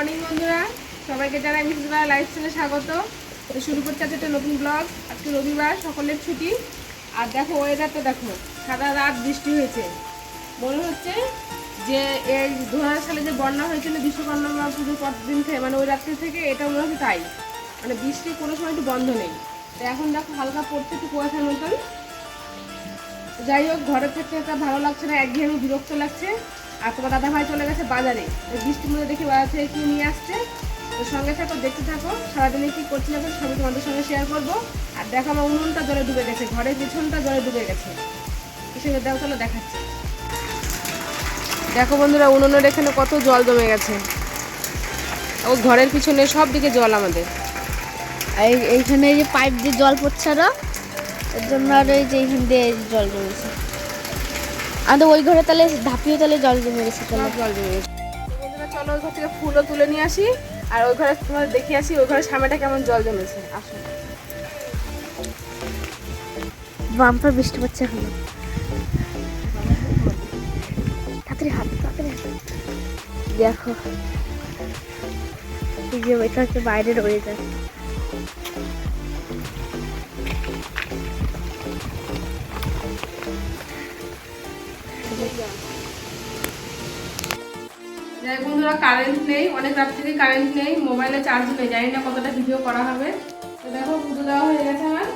Morning বন্ধুরা। সবাইকে জানাই মিসেস বালা লাইফ স্টাইলে স্বাগত। শুরু করছে আজকে একটা নতুন ব্লগ আজকে রবিবার, সকলের ছুটি। আর দেখো ওয়েদারটা দেখো, সারা রাত বৃষ্টি হয়েছে। মনে হচ্ছে যে এই দু হাজার সালে যে বন্যা হয়েছিল, বিশ্বকর্মা পুজোর পর দিন থেকে মানে ওই রাত্রি থেকে, এটা মনে হচ্ছে তাই। মানে বৃষ্টি কোনো সময় একটু বন্ধ নেই। তো এখন দেখো, হালকা পড়ছে একটু কুয়াশার মতন। যাই হোক ঘরের থেকে একটা ভালো লাগছে না, একঘেয়েমি বিরক্ত লাগছে। আর তোমার দাদা ভাই চলে গেছে বাজারে। বৃষ্টির মধ্যে দেখি বাজার থেকে কি নিয়ে আসছে? তো সঙ্গে থাকো, দেখতে থাকো। সারাদিনে কি করছি না সবই তোমাদের সঙ্গে শেয়ার করব। আর দেখো আমার উনুনটা জলে ডুবে গেছে, ঘরের পিছনটা জলে ডুবে গেছে। হিসেবে দেখো তাহলে দেখাচ্ছি। দেখো বন্ধুরা, উনুনের এখানে কত জল জমে গেছে। ও ঘরের পিছনে সব দিকে জল আমাদের। এই এইখানে এই যে পাইপ দিয়ে জল পড়ছে আরও, এর জন্য আর এই যে এইখান দিয়ে জল জমেছে। আমাদের ওই ঘরে তাহলে ধাপিও তাহলে জল জমে গেছে জল জমে গেছে। চলো ওই ঘর থেকে ফুলও তুলে নিয়ে আসি। আর ওই ঘরে তোমার দেখে আসি ওই ঘরের সামনেটা কেমন জল জমেছে। আসো। বাম্পার বৃষ্টি পড়ছে এখন। তাড়াতাড়ি হাত তাড়াতাড়ি। দেখো। এই যে এটা হচ্ছে বাইরে রয়ে যাই বন্ধুরা কারেন্ট নেই, অনেক রাত থেকে কারেন্ট নেই মোবাইলে চার্জ নেই, জানি না কতটা ভিডিও করা হবে। তো দেখো, পুজো দেওয়া হয়ে গেছে আমার।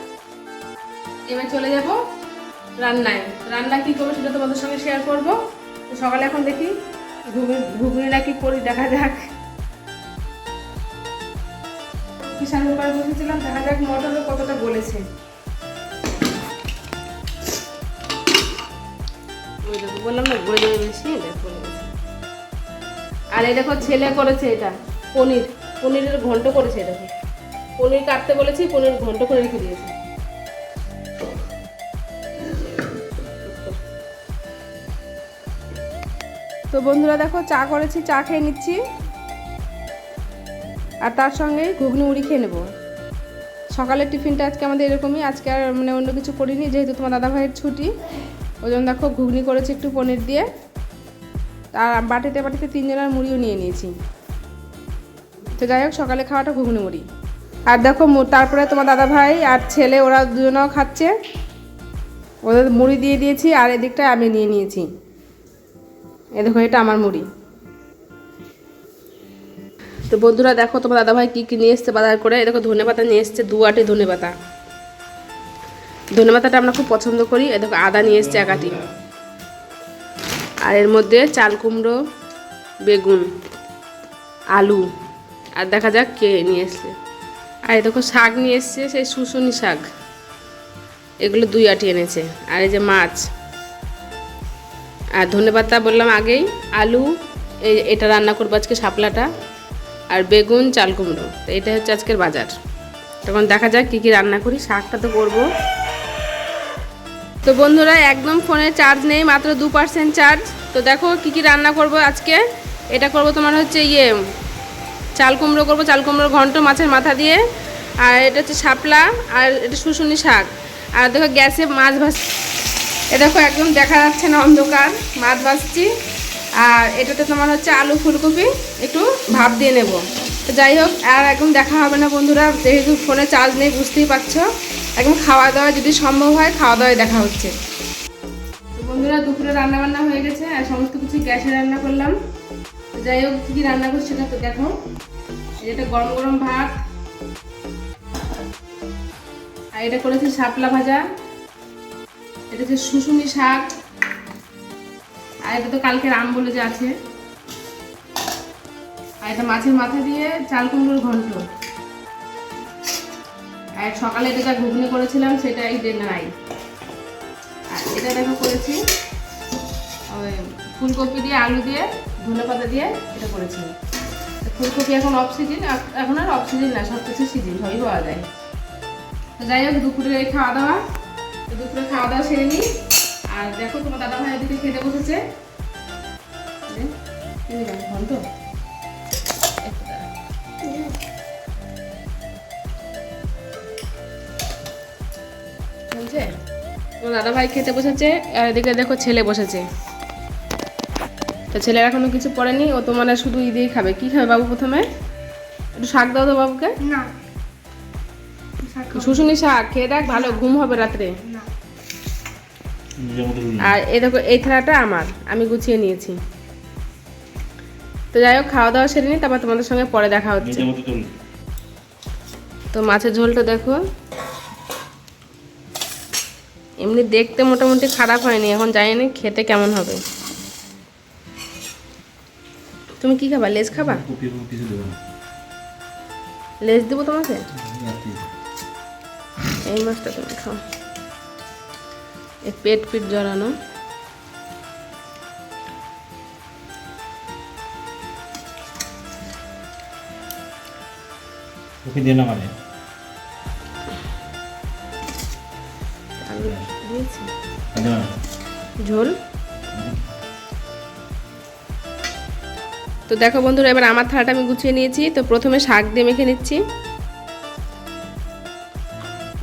এবার চলে যাব রান্নায়। রান্না কি করব সেটা তোমাদের সঙ্গে শেয়ার করব। সকালে এখন দেখি ঘুগনি ঘুগনিটা কি করি, দেখা যাক। কুকার বসেছিলাম, দেখা যাক মটরে কতটা গলেছে। বললাম না গলে যাবে বেশি। আর এই দেখো, ছেলে করেছে এটা, পনির। পনিরের ঘন্ট করেছে এটা। পনির কাটতে বলেছি পনির ঘন্ট করে রেখে দিয়েছে। তো বন্ধুরা দেখো, চা করেছি, চা খেয়ে নিচ্ছি। আর তার সঙ্গে ঘুগনি মুড়ি খেয়ে নেব। সকালের টিফিনটা আজকে আমাদের এরকমই, আজকে আর মানে অন্য কিছু করিনি, যেহেতু তোমার দাদা ভাইয়ের ছুটি। ওই জন্য দেখো ঘুগনি করেছি একটু পনির দিয়ে। আর বাটিতে বাটিতে তিনজনের মুড়িও নিয়ে নিয়েছি। তো যাই হোক, সকালে খাওয়াটা ঘুগনি মুড়ি। আর দেখো তারপরে তোমার দাদা ভাই আর ছেলে, ওরা দুজনেও খাচ্ছে। ওদের মুড়ি দিয়ে দিয়েছি আর এদিকটা আমি নিয়ে নিয়েছি। এ দেখো, এটা আমার মুড়ি। তো বন্ধুরা দেখো তোমার দাদা ভাই কী কী নিয়ে এসছে বাজার করে। এ দেখো ধনে পাতা নিয়ে এসছে, দু আটি ধনে পাতা ধনে পাতাটা আমরা খুব পছন্দ করি। এ দেখো আদা নিয়ে এসছে একাটি আর এর মধ্যে চাল কুমড়ো, বেগুন, আলু, আর দেখা যাক কে নিয়ে এসছে। আর এই দেখো শাক নিয়ে এসছে, সেই শুশুনি শাক। এগুলো দুই আটি এনেছে। আর এই যে মাছ। আর ধনেপাতা বললাম আগেই, আলু এই এটা রান্না করব আজকে শাপলাটা। আর বেগুন, চাল কুমড়ো। তো এটা হচ্ছে আজকের বাজার। তখন দেখা যাক কী কী রান্না করি। শাকটা তো করব। তো বন্ধুরা, একদম ফোনে চার্জ নেই, মাত্র দু পার্সেন্ট চার্জ তো দেখো কি কি রান্না করব আজকে। এটা করব তোমার হচ্ছে ইয়ে চাল কুমড়ো করব, চাল কুমড়োর ঘন্ট মাছের মাথা দিয়ে। আর এটা হচ্ছে শাপলা, আর এটা শুশুনি শাক। আর দেখো গ্যাসে মাছ ভাজ এ দেখো, একদম দেখা যাচ্ছে না অন্ধকার, মাছ ভাজছি। আর এটাতে তোমার হচ্ছে আলু ফুলকপি, একটু ভাপ দিয়ে নেব। তো যাই হোক, আর একদম দেখা হবে না বন্ধুরা, যেহেতু ফোনে চার্জ নেই, বুঝতেই পারছ। একদম খাওয়া দাওয়া যদি সম্ভব হয় খাওয়া দাওয়ায় দেখা হচ্ছে। বন্ধুরা, দুপুরে রান্না বান্না হয়ে গেছে, আর সমস্ত কিছু গ্যাসে রান্না করলাম। যাই হোক, কী রান্না করছি সেটা তো দেখো। এটা গরম গরম ভাত। আর এটা করেছি শাপলা ভাজা। এটা হচ্ছে শুশুনি শাক। আর এটা তো কালকের আম বলে যে আছে। আর এটা মাছের মাথা দিয়ে চাল কুমড়োর ঘন্ট। আর সকালে যেটা ঘুগনি করেছিলাম সেটা এই নাই। আর এটা দেখো করেছি, ওই ফুলকপি দিয়ে, আলু দিয়ে ধনে পাতা দিয়ে এটা করেছি। ফুলকপি এখন অফ সিজন এখন আর অফ সিজন না সব কিছু সিজন সবই পাওয়া যায়। তো যাই হোক, দুপুরে খাওয়া দাওয়া তো দুপুরে খাওয়া দাওয়া সেরে নিই। আর দেখো তোমার দাদা ভাই এদিকে খেতে বসেছে। ঘন্ট তোমার দাদা ভাই খেতে বসেছে আর এদিকে দেখো ছেলে বসেছে। তো ছেলের এখনও কিছু পড়েনি ও তো মানে শুধু ই দিয়েই খাবে। কি খাবে বাবু প্রথমে? একটু শাক দাও তো বাবুকে। না। শুশুনি শাক খেয়ে দেখ ভালো ঘুম হবে রাত্রে। না। আর এই দেখো এই থালাটা আমার আমি গুছিয়ে নিয়েছি। তো যাই হোক খাওয়া দাওয়া সেরে নিই তারপর তোমাদের সঙ্গে পরে দেখা হচ্ছে। তো মাছের ঝোলটা দেখো। এমনি দেখতে মোটামুটি খারাপ হয়নি এখন জানি না খেতে কেমন হবে। তুমি কি খাবা লেজ খাবা? লেজ দেবো তোমাকে? এই মাছটা তুমি খাও। এই পেট পিট জড়ানো। কপি দিয়ে না মানে। দিয়েছি। ঝোল? তো দেখো বন্ধুরা এবার আমার থালাটা আমি গুছিয়ে নিয়েছি। তো প্রথমে শাক দিয়ে মেখে নিচ্ছি।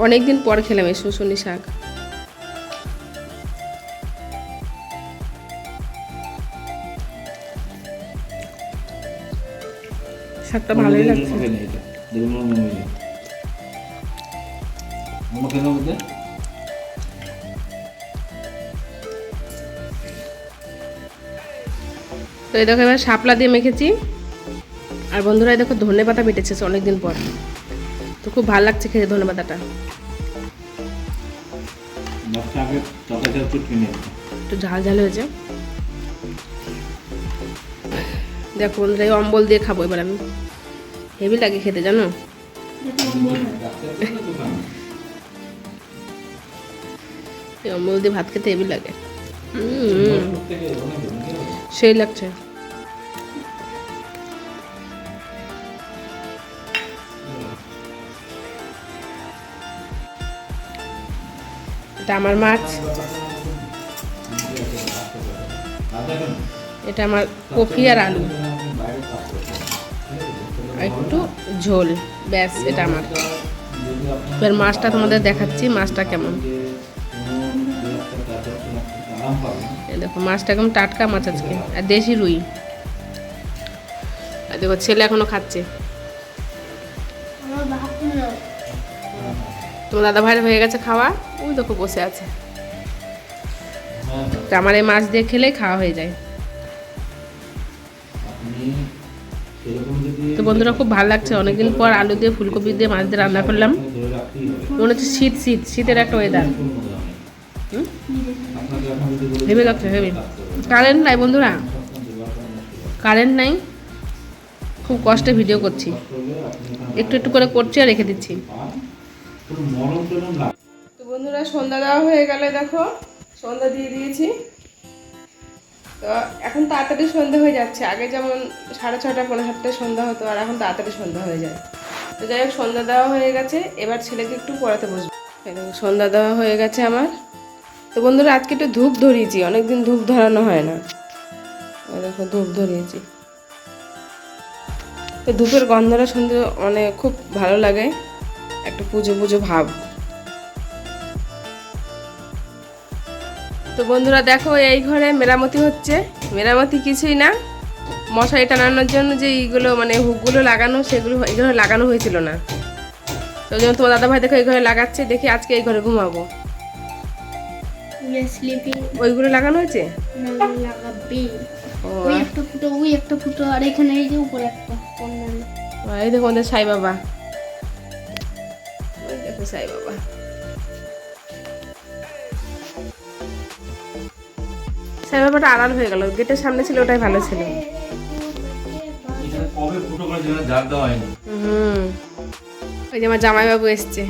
অনেকদিন পর খেলাম এই শুশুনি শাক। শাকটা ভালোই লাগছে। তো এই দেখো এবার শাপলা দিয়ে মেখেছি। আর বন্ধুরা এই দেখো ধনে পাতা বেটেছে অনেকদিন পর। তো খুব ভালো লাগছে খেতে ধনে পাতাটা। একটু ঝাল ঝাল হয়েছে। দেখো বন্ধুরা এই অম্বল দিয়ে খাব এবার আমি। হেভি লাগে খেতে জানো? এই অম্বল দিয়ে ভাত খেতে হেভি লাগে। হুম সেই লাগছে। এটা আমার মাছ। এটা আমার কফি আর আলু। একটু ঝোল। ব্যাস, এটা আমার। এবার মাছটা তোমাদের দেখাচ্ছি, মাছটা কেমন। দেখো, মাছটা একদম টাটকা মাছ আজকে, আর দেশি রুই। আর দেখো, ছেলে এখনও খাচ্ছে। তোমার দাদা ভাইয়ের হয়ে গেছে খাওয়া? ওই দেখো বসে আছে। আমার এই মাছ দিয়ে খেলেই খাওয়া হয়ে যায়। তো বন্ধুরা, খুব ভালো লাগছে। অনেকদিন পর আলু দিয়ে ফুলকপি দিয়ে মাছ দিয়ে রান্না করলাম। মনে হচ্ছে শীত শীত, শীতের একটা ওয়েদার হেভি লাগছে হেভি কারেন্ট নাই বন্ধুরা। কারেন্ট নাই। খুব কষ্টে ভিডিও করছি। একটু একটু করে করছি আর রেখে দিচ্ছি। তো বন্ধুরা, সন্ধ্যা দেওয়া হয়ে গেলে দেখো, সন্ধ্যা দিয়ে দিয়েছি। তো এখন তাড়াতাড়ি সন্ধ্যা হয়ে যাচ্ছে। আগে যেমন সাড়ে ছটা পনেরো সাতটায় সন্ধ্যা হতো, আর এখন তাড়াতাড়ি সন্ধ্যা হয়ে যায়। তো যাই হোক, সন্ধ্যা দেওয়া হয়ে গেছে। এবার ছেলেকে একটু পড়াতে বসবো। সন্ধ্যা দেওয়া হয়ে গেছে আমার। তো বন্ধুরা, আজকে একটু ধূপ ধরিয়েছি, অনেকদিন ধূপ ধরানো হয় না। দেখো, ধূপ ধরিয়েছি। তো ধূপের গন্ধটা শুনতে মানে খুব ভালো লাগে, একটা পুজো পুজো ভাব। তো বন্ধুরা, দেখো, এই ঘরে মেরামতি হচ্ছে। মেরামতি কিছুই না। মশারি টানানোর জন্য যে এইগুলো মানে হুকগুলো লাগানো, সেগুলো এই ঘরে লাগানো হয়েছিল না। তো জন্য তোমার দাদা ভাই দেখো এই ঘরে লাগাচ্ছে, দেখি আজকে এই ঘরে ঘুমাবো। ওইগুলো লাগানো হয়েছে? না লাগাবি। ও ওই একটা ফুটো ওই একটা ফুটো আর এখানে এই যে উপরে একটা আর এই দেখো আমাদের সাই বাবা। দেখো সাই বাবা। সাই বাবাটা আড়াল হয়ে গেল। গেটের সামনে ছিল ওটাই ভালো ছিল। হুম। ওই যে আমার জামাইবাবু এসছে।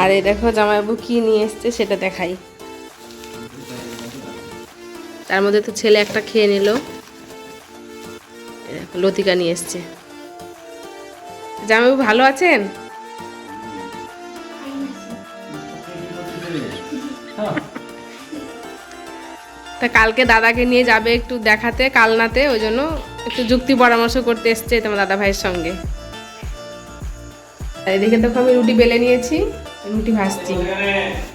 আর এই দেখো জামাইবাবু কি নিয়ে এসছে সেটা দেখাই। তার মধ্যে তো ছেলে একটা খেয়ে নিল। লতিকা নিয়ে এসছে। জামাইবাবু ভালো আছেন? তা কালকে দাদাকে নিয়ে যাবে একটু দেখাতে, কালনাতে, ওই জন্য একটু যুক্তি পরামর্শ করতে এসছে তোমার দাদা ভাইয়ের সঙ্গে এদিকে দেখো আমি রুটি বেলে নিয়েছি। রুটি ভাজছি।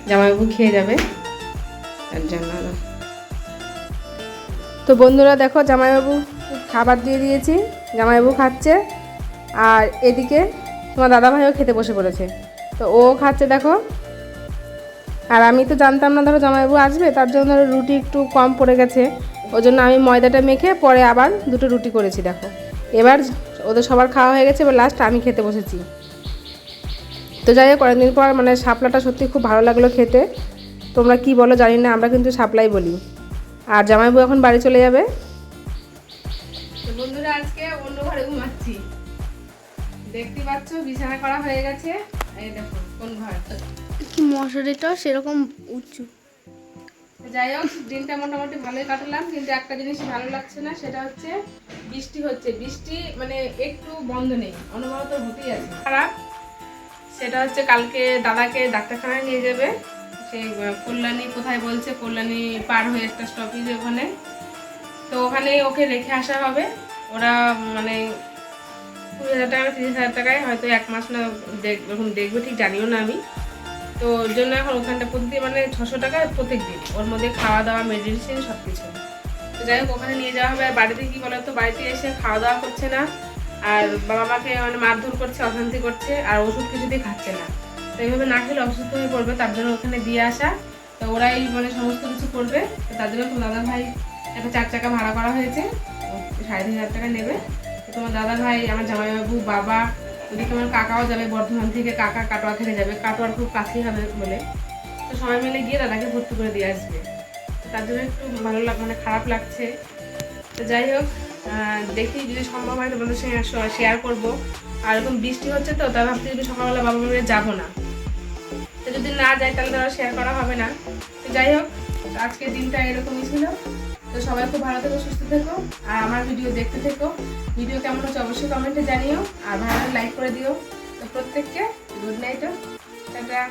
জামাইবাবু খেয়ে যাবে। তার জন্য তো বন্ধুরা দেখো, জামাইবাবু খাবার দিয়ে দিয়েছি, জামাইবাবু খাচ্ছে। আর এদিকে তোমার দাদাভাইও খেতে বসে পড়েছে। তো ও খাচ্ছে দেখো। আর আমি তো জানতাম না ধরো জামাইবাবু আসবে, তার জন্য ধরো রুটি একটু কম পড়ে গেছে। ওই জন্য আমি ময়দাটা মেখে পরে আবার দুটো রুটি করেছি, দেখো। এবার ওদের সবার খাওয়া হয়ে গেছে, এবার লাস্ট আমি খেতে বসেছি। তো যাই হোক অনেকদিন পর মানে শাপলাটা সত্যি খুব ভালো লাগল খেতে। তোমরা কি বলো জানি না আমরা কিন্তু শাপলাই বলি। আর জামাইবু এখন বাড়ি চলে যাবে? বন্ধুরা আজকে অন্য ঘরে ঘুমাচ্ছি। দেখতে পাচ্ছ বিছানা করা হয়ে গেছে। এই দেখো কোন ঘর? কি মশারিটাও সেরকম উঁচু। যাই হোক দিনটা মোটামুটি ভালোই কাটালাম কিন্তু একটা জিনিস ভালো লাগছে না সেটা হচ্ছে বৃষ্টি হচ্ছে। বৃষ্টি মানে একটু বন্ধ নেই অনবরত হতেই আছে। খারাপ। সেটা হচ্ছে কালকে দাদাকে ডাক্তারখানায় নিয়ে যাবে। সেই কল্যাণী কোথায় বলছে? কল্যাণী পার হয়ে একটা স্টপেজ ওখানে। তো ওখানে ওকে রেখে আসা হবে। ওরা মানে কুড়ি হাজার টাকা, তিরিশ হাজার টাকায় হয়তো এক মাস না দেখ এরকম দেখবে, ঠিক জানিও না আমি। তো ওর জন্য এখন ওখানটা প্রতিদিন মানে ছশো টাকা প্রত্যেক দিন ওর মধ্যে খাওয়া দাওয়া মেডিসিন সব কিছু তো যাই হোক, ওখানে নিয়ে যাওয়া হবে। আর বাড়িতে কি বলতো? বাড়িতে এসে খাওয়া দাওয়া করছে না। আর বাবা মাকে মানে মারধর করছে, অশান্তি করছে, আর ওষুধ কিছুতেই খাচ্ছে না। তো এইভাবে না খেলে অসুস্থ হয়ে পড়বে, তার জন্য ওখানে দিয়ে আসা। তো ওরাই মানে সমস্ত কিছু করবে, তো তার জন্য দাদা ভাই একটা চার চাকা ভাড়া করা হয়েছে সাড়ে তিন হাজার টাকা নেবে। তো তোমার দাদা ভাই, আমার জামাইবাবু, বাবা ওদিকে আমার কাকাও যাবে, বর্ধমান থেকে কাকা কাটোয়া থেকে যাবে, কাটোয়ার খুব কাছেই হবে বলে। তো সবাই মিলে গিয়ে দাদাকে ভর্তি করে দিয়ে আসবে। তার জন্য একটু ভালো লাগ মানে খারাপ লাগছে। তো যাই হোক দেখি যদি সম্ভব হয় তোমাদের সঙ্গে শেয়ার করব। আর এরকম বৃষ্টি হচ্ছে তো, তাই ভাবছি যদি সকালবেলা বাবা মিলে যাব না। তো যদি না যাই তাহলে তো শেয়ার করা হবে না। তো যাই হোক, আজকের দিনটা এরকমই ছিল। তো সবাই খুব ভালো থেকো, সুস্থ থেকো, আর আমার ভিডিও দেখতে থেকো। ভিডিও কেমন হচ্ছে অবশ্যই কমেন্টে জানিও, আর ভালো লাইক করে দিও। তো প্রত্যেককে গুড নাইট টাটা।